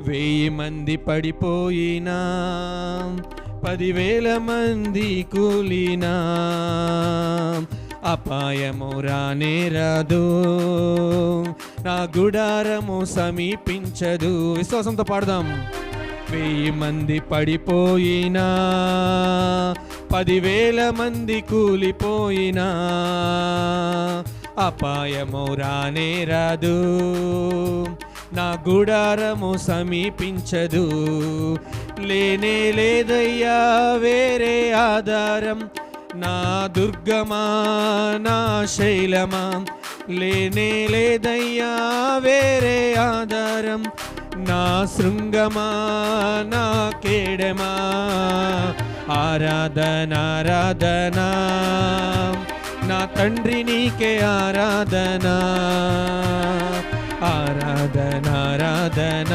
వెయ్యి మంది పడిపోయినా పదివేల మంది కూలినా అపాయము రానే రాదు నా గుడారము సమీపించదు. విశ్వాసంతో పాడదాం. వెయ్యి మంది పడిపోయినా పదివేల మంది కూలిపోయినా అపాయము రానే రాదు. నా గుడారము సమీపించదు. లేనే లేదయ్యా వేరే ఆధారం. నా దుర్గమా నా శైలమా. లేనే లేదయ్యా వేరే ఆధారం. నా శృంగమా నా కేడమా. ఆరాధన ఆరాధన. నా తండ్రి నీకే ఆరాధనా. ఆరాధన ఆరాధన